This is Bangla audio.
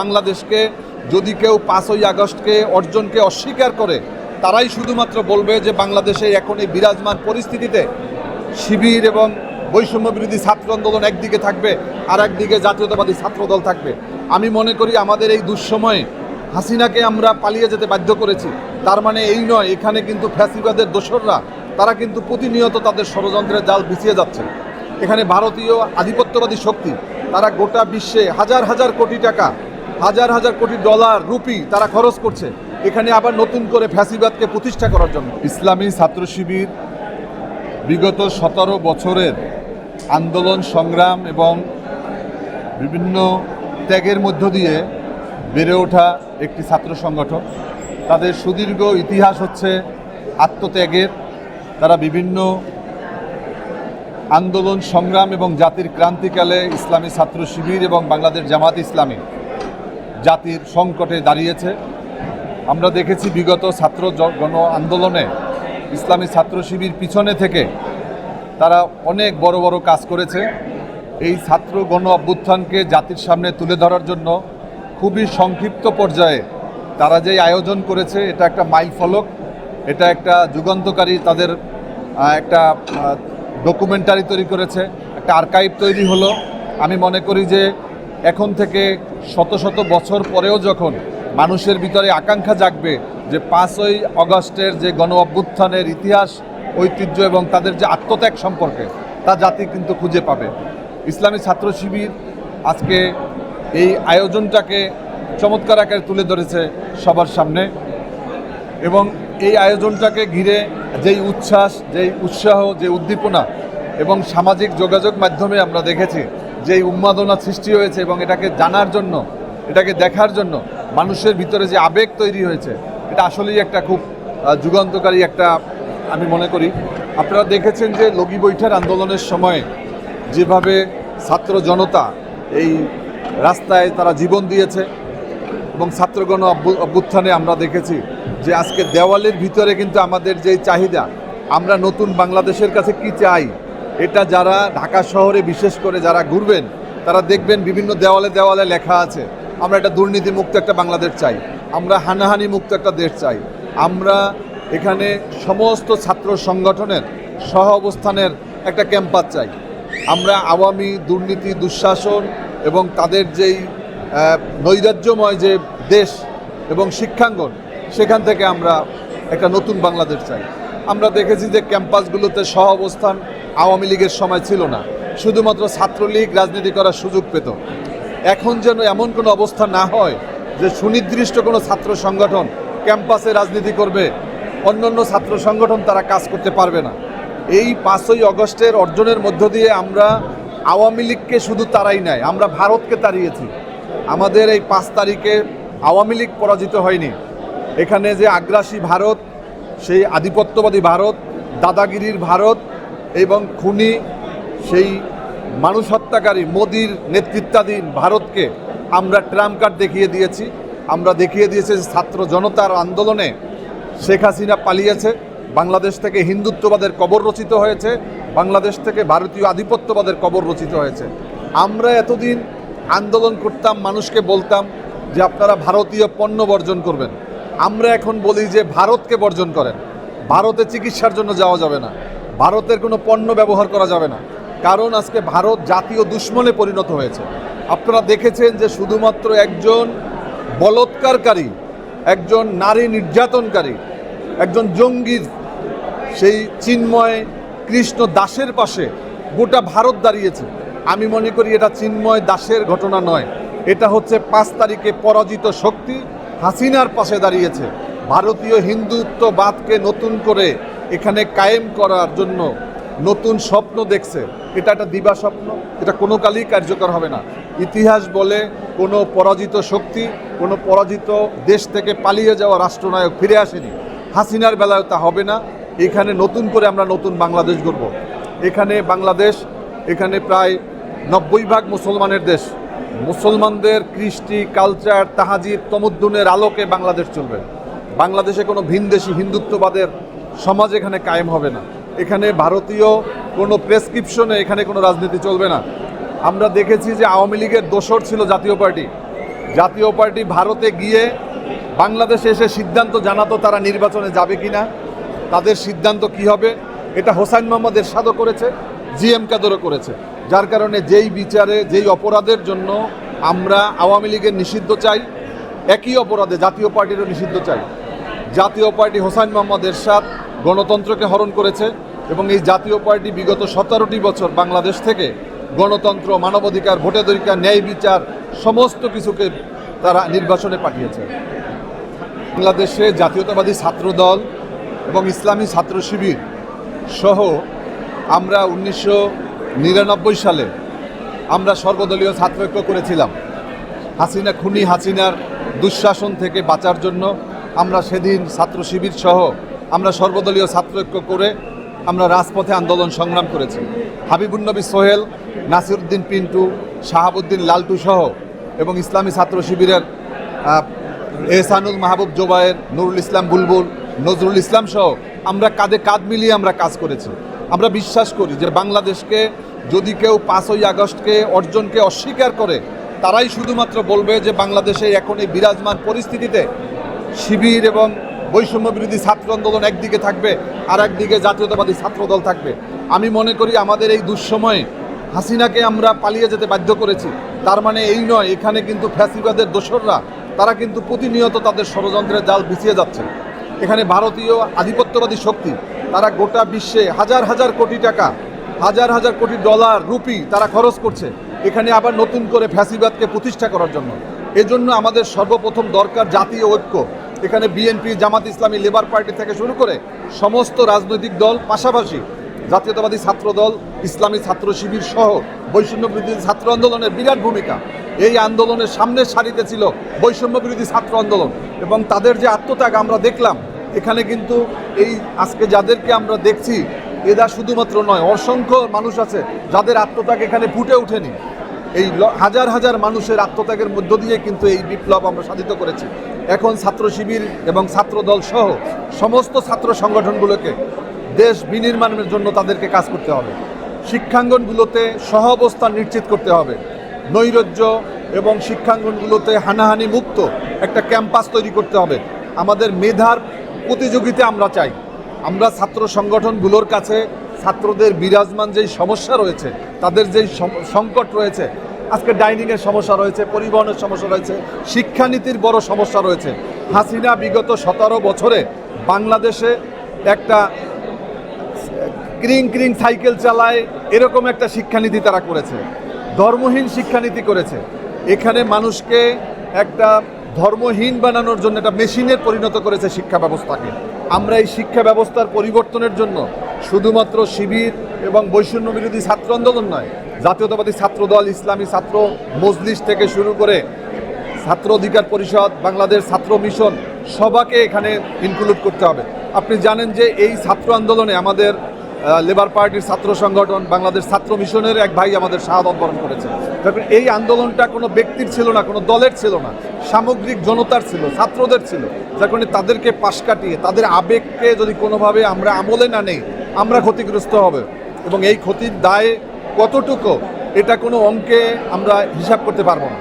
বাংলাদেশকে যদি কেউ পাঁচই আগস্টকে অর্জনকে অস্বীকার করে, তারাই শুধুমাত্র বলবে যে বাংলাদেশে এখন এই বিরাজমান পরিস্থিতিতে শিবির এবং বৈষম্য বিরোধী ছাত্র আন্দোলন একদিকে থাকবে আর একদিকে জাতীয়তাবাদী ছাত্রদল থাকবে। আমি মনে করি আমাদের এই দুঃসময়ে হাসিনাকে আমরা পালিয়ে যেতে বাধ্য করেছি। তার মানে এই নয়, এখানে কিন্তু ফ্যাসিবাদের দোসররা, তারা কিন্তু প্রতিনিয়ত তাদের ষড়যন্ত্রের জাল বিছিয়ে যাচ্ছে। এখানে ভারতীয় আধিপত্যবাদী শক্তি, তারা গোটা বিশ্বে হাজার হাজার কোটি টাকা হাজার হাজার কোটি ডলার, রুপি তারা খরচ করছে। এখানে আবার নতুন করে ফ্যাসিবাদকে প্রতিষ্ঠা করার জন্য। ইসলামী ছাত্র শিবির বিগত সতেরো বছরের আন্দোলন, সংগ্রাম এবং বিভিন্ন ত্যাগের মধ্য দিয়ে বেড়ে ওঠা একটি ছাত্র সংগঠন। তাদের সুদীর্ঘ ইতিহাস হচ্ছে আত্মত্যাগের। তারা বিভিন্ন আন্দোলন, সংগ্রাম এবং জাতির ক্রান্তিকালে ইসলামী ছাত্র শিবির এবং বাংলাদেশ জামাত ইসলামী জাতির সংকটে দাঁড়িয়েছে। আমরা দেখেছি বিগত ছাত্র গণ আন্দোলনে ইসলামী ছাত্র শিবির পিছনে থেকে তারা অনেক বড় বড় কাজ করেছে। এই ছাত্র গণ অভ্যুত্থানকে জাতির সামনে তুলে ধরার জন্য খুবই সংক্ষিপ্ত পর্যায়ে তারা যে আয়োজন করেছে, এটা একটা মাইল ফলক এটা একটা যুগান্তকারী তাদের একটা ডকুমেন্টারি তৈরি করেছে, একটা আর্কাইভ তৈরি হলো। আমি মনে করি যে এখন থেকে শত শত বছর পরেও যখন মানুষের ভিতরে আকাঙ্ক্ষা জাগবে যে পাঁচই অগস্টের যে গণ অভ্যুত্থানের ইতিহাস, ঐতিহ্য এবং তাদের যে আত্মত্যাগ সম্পর্কে, তা জাতি কিন্তু খুঁজে পাবে। ইসলামী ছাত্র শিবির আজকে এই আয়োজনটাকে চমৎকার আকারে তুলে ধরেছে সবার সামনে এবং এই আয়োজনটাকে ঘিরে যেই উচ্ছ্বাস, যেই উৎসাহ, যে উদ্দীপনা এবং সামাজিক যোগাযোগ মাধ্যমে আমরা দেখেছি যেই উন্মাদনা সৃষ্টি হয়েছে এবং এটাকে জানার জন্য, এটাকে দেখার জন্য মানুষের ভিতরে যে আবেগ তৈরি হয়েছে, এটা আসলেই একটা খুব যুগান্তকারী একটা, আমি মনে করি। আপনারা দেখেছেন যে লগি বৈঠার আন্দোলনের সময় যেভাবে ছাত্র জনতা এই রাস্তায় তারা জীবন দিয়েছে এবং ছাত্রগণ অভ্যুত্থানে আমরা দেখেছি যে আজকে দেওয়ালের ভিতরে কিন্তু আমাদের যে চাহিদা, আমরা নতুন বাংলাদেশের কাছে কি চাই এটা যারা ঢাকা শহরে বিশেষ করে যারা ঘুরবেন, তারা দেখবেন বিভিন্ন দেওয়ালে দেওয়ালে লেখা আছে, আমরা একটা দুর্নীতি মুক্ত একটা বাংলাদেশ চাই, আমরা হানাহানি মুক্ত একটা দেশ চাই। আমরা এখানে সমস্ত ছাত্র সংগঠনের সহ অবস্থানের একটা ক্যাম্পাস চাই। আমরা আওয়ামী দুর্নীতি, দুঃশাসন এবং তাদের যেই নৈরাজ্যময় যে দেশ এবং শিক্ষাঙ্গন, সেখান থেকে আমরা একটা নতুন বাংলাদেশ চাই। আমরা দেখেছি যে ক্যাম্পাসগুলোতে সহ অবস্থান আওয়ামী লীগের সময় ছিল না। শুধুমাত্র ছাত্রলীগ রাজনীতি করার সুযোগ পেত। এখন যেন এমন কোনো অবস্থা না হয় যে সুনির্দিষ্ট কোনো ছাত্র সংগঠন ক্যাম্পাসে রাজনীতি করবে, অন্যান্য ছাত্র সংগঠন তারা কাজ করতে পারবে না। এই পাঁচই অগস্টের অর্জনের মধ্য দিয়ে আমরা আওয়ামী লীগকে শুধু তারাই নাই, আমরা ভারতকে তাড়িয়েছি। আমাদের এই পাঁচ তারিখে আওয়ামী লীগ পরাজিত হয়নি। এখানে যে আগ্রাসী ভারত, সেই আধিপত্যবাদী ভারত, দাদাগিরির ভারত এবং খুনি সেই মানুষ হত্যাকারী মোদির নেতৃত্বাধীন ভারতকে আমরা ট্রাম্প কার্ড দেখিয়ে দিয়েছি। আমরা দেখিয়ে দিয়েছি ছাত্র জনতার আন্দোলনে শেখ হাসিনা পালিয়েছে। বাংলাদেশ থেকে হিন্দুত্ববাদের কবর রচিত হয়েছে। বাংলাদেশ থেকে ভারতীয় আধিপত্যবাদের কবর রচিত হয়েছে। আমরা এতদিন আন্দোলন করতাম, মানুষকে বলতাম যে আপনারা ভারতীয় পণ্য বর্জন করবেন। আমরা এখন বলি যে ভারতকে বর্জন করেন। ভারতে চিকিৎসার জন্য যাওয়া যাবে না। ভারতের কোনো পণ্য ব্যবহার করা যাবে না। কারণ আজকে ভারত জাতীয় দুশ্মনে পরিণত হয়েছে। আপনারা দেখেছেন যে শুধুমাত্র একজন বলৎকারকারী, একজন নারী নির্যাতনকারী, একজন জঙ্গির সেই চিন্ময় কৃষ্ণ দাসের পাশে গোটা ভারত দাঁড়িয়েছে। আমি মনে করি এটা চিন্ময় দাসের ঘটনা নয়। এটা হচ্ছে পাঁচ তারিখে পরাজিত শক্তি হাসিনার পাশে দাঁড়িয়েছে। ভারতীয় হিন্দুত্ববাদকে নতুন করে এখানে কায়েম করার জন্য নতুন স্বপ্ন দেখছে। এটা একটা দিবা স্বপ্ন। এটা কোনো কালই কার্যকর হবে না। ইতিহাস বলে কোনো পরাজিত শক্তি, কোনো পরাজিত দেশ থেকে পালিয়ে যাওয়া রাষ্ট্রনায়ক ফিরে আসেনি। হাসিনার বেলায় তা হবে না। এখানে নতুন করে আমরা নতুন বাংলাদেশ গড়ব। এখানে বাংলাদেশ, এখানে প্রায় নব্বই ভাগ মুসলমানের দেশ। মুসলমানদের কৃষ্টি, কালচার, তাহাজির, তমুদ্দুনের আলোকে বাংলাদেশ চলবে। বাংলাদেশে কোনো ভিনদেশি হিন্দুত্ববাদের সমাজ এখানে কায়েম হবে না। এখানে ভারতীয় কোনো প্রেসক্রিপশনে এখানে কোনো রাজনীতি চলবে না। আমরা দেখেছি যে আওয়ামী লীগের দোসর ছিল জাতীয় পার্টি। জাতীয় পার্টি ভারতে গিয়ে বাংলাদেশে এসে সিদ্ধান্ত জানাতো তারা নির্বাচনে যাবে কিনা, তাদের সিদ্ধান্ত কি হবে, এটা হোসাইন মোহাম্মদ এরশাদও করেছে, জি এম কাদরও করেছে। যার কারণে যেই বিচারে, যেই অপরাধের জন্য আমরা আওয়ামী লীগের নিষিদ্ধ চাই, একই অপরাধে জাতীয় পার্টিরও নিষিদ্ধ চাই। জাতীয় পার্টি হোসাইন মোহাম্মদ এরশাদ গণতন্ত্রকে হরণ করেছে এবং এই জাতীয় পার্টি বিগত সতেরোটি বছর বাংলাদেশ থেকে গণতন্ত্র, মানবাধিকার, ভোটাধিকার, ন্যায় বিচার সমস্ত কিছুকে তারা নির্বাচনে পাঠিয়েছে। বাংলাদেশে জাতীয়তাবাদী ছাত্রদল এবং ইসলামী ছাত্র শিবির সহ আমরা উনিশশো নিরানব্বই সালে আমরা সর্বদলীয় ছাত্রৈক্য করেছিলাম। হাসিনা খুনি হাসিনার দুঃশাসন থেকে বাঁচার জন্য আমরা সেদিন ছাত্র শিবির সহ আমরা সর্বদলীয় ছাত্রৈক্য করে আমরা রাজপথে আন্দোলন সংগ্রাম করেছি। হাবিবুন্নবী সোহেল, নাসিরুদ্দিন পিন্টু, শাহাবুদ্দিন লালটু সহ এবং ইসলামী ছাত্র শিবিরের এহসানুল মাহবুব জোবায়ের, নুরুল ইসলাম বুলবুল, নজরুল ইসলাম সহ আমরা কাঁধে কাঁধ মিলিয়ে আমরা কাজ করেছি। আমরা বিশ্বাস করি যে বাংলাদেশকে যদি কেউ পাঁচই আগস্টকে অর্জনকে অস্বীকার করে, তারাই শুধুমাত্র বলবে যে বাংলাদেশে এখন এই বিরাজমান পরিস্থিতিতে শিবির এবং বৈষম্য বিরোধী ছাত্র আন্দোলন একদিকে থাকবে আর একদিকে জাতীয়তাবাদী ছাত্রদল থাকবে। আমি মনে করি আমাদের এই দুঃসময়ে হাসিনাকে আমরা পালিয়ে যেতে বাধ্য করেছি। তার মানে এই নয়, এখানে কিন্তু ফ্যাসিবাদের দোসররা, তারা কিন্তু প্রতিনিয়ত তাদের ষড়যন্ত্রের জাল বিছিয়ে যাচ্ছে। এখানে ভারতীয় আধিপত্যবাদী শক্তি, তারা গোটা বিশ্বে হাজার হাজার কোটি টাকা, হাজার হাজার কোটি ডলার, রুপি তারা খরচ করছে। এখানে আবার নতুন করে ফ্যাসিবাদকে প্রতিষ্ঠা করার জন্য। এজন্য আমাদের সর্বপ্রথম দরকার জাতীয় ঐক্য। এখানে BNP, Jamaat Islami, labour party থেকে শুরু করে সমস্ত রাজনৈতিক দল পাশাপাশি জাতীয়তাবাদী ছাত্র দল, ইসলামী ছাত্র শিবির সহ বৈষম্য বিরোধী ছাত্র আন্দোলনের বিরাট ভূমিকা। এই আন্দোলনের সামনের সারিতে ছিল বৈষম্য বিরোধী ছাত্র আন্দোলন এবং তাদের যে আত্মত্যাগ আমরা দেখলাম, এখানে কিন্তু এই আজকে যাদেরকে আমরা দেখছি, এরা শুধুমাত্র নয়, অসংখ্য মানুষ আছে যাদের আত্মত্যাগ এখানে ফুটে ওঠেনি। এই হাজার হাজার মানুষের আত্মত্যাগের মধ্য দিয়ে কিন্তু এই বিপ্লব আমরা সাধিত করেছি। এখন ছাত্র শিবির এবং ছাত্র দল সহ সমস্ত ছাত্র সংগঠনগুলোকে দেশ বিনির্মাণের জন্য তাদেরকে কাজ করতে হবে। শিক্ষাঙ্গনগুলোতে সহ অবস্থান নিশ্চিত করতে হবে। নৈরাজ্য এবং শিক্ষাঙ্গনগুলোতে হানাহানি মুক্ত একটা ক্যাম্পাস তৈরি করতে হবে। আমাদের মেধার প্রতিযোগিতা আমরা চাই। আমরা ছাত্র সংগঠনগুলোর কাছে ছাত্রদের বিরাজমান যেই সমস্যা রয়েছে, তাদের যেই সংকট রয়েছে আজকে ডাইনিংয়ের সমস্যা রয়েছে, পরিবহনের সমস্যা রয়েছে, শিক্ষানীতির বড় সমস্যা রয়েছে। হাসিনা বিগত সতেরো বছরে বাংলাদেশে একটা ক্রিং ক্রিং সাইকেল চালায়, এরকম একটা শিক্ষানীতি তারা করেছে। ধর্মহীন শিক্ষানীতি করেছে। এখানে মানুষকে একটা ধর্মহীন বানানোর জন্য একটা মেশিনের পরিণত করেছে শিক্ষা ব্যবস্থাকে। আমরা এই শিক্ষা ব্যবস্থার পরিবর্তনের জন্য শুধুমাত্র শিবির এবং বৈষম্য বিরোধী ছাত্র আন্দোলন নয় জাতীয়তাবাদী ছাত্রদল, ইসলামী ছাত্র মজলিস থেকে শুরু করে ছাত্র অধিকার পরিষদ, বাংলাদেশ ছাত্র মিশন, সবাকে এখানে ইনক্লুড করতে হবে। আপনি জানেন যে এই ছাত্র আন্দোলনে আমাদের লেবার পার্টির ছাত্র সংগঠন, বাংলাদেশ ছাত্র মিশনের এক ভাই আমাদের শাহাদত বরণ করেছে এই আন্দোলনটা কোনো ব্যক্তির ছিল না, কোনো দলের ছিল না, সামগ্রিক জনতার ছিল, ছাত্রদের ছিল। যার কারণে তাদেরকে পাশ কাটিয়ে, তাদের আবেগকে যদি কোনোভাবে আমরা আমলে না নেই, আমরা ক্ষতিগ্রস্ত হবে এবং এই ক্ষতির দায় কতটুকু এটা কোনো অঙ্কে আমরা হিসাব করতে পারব না।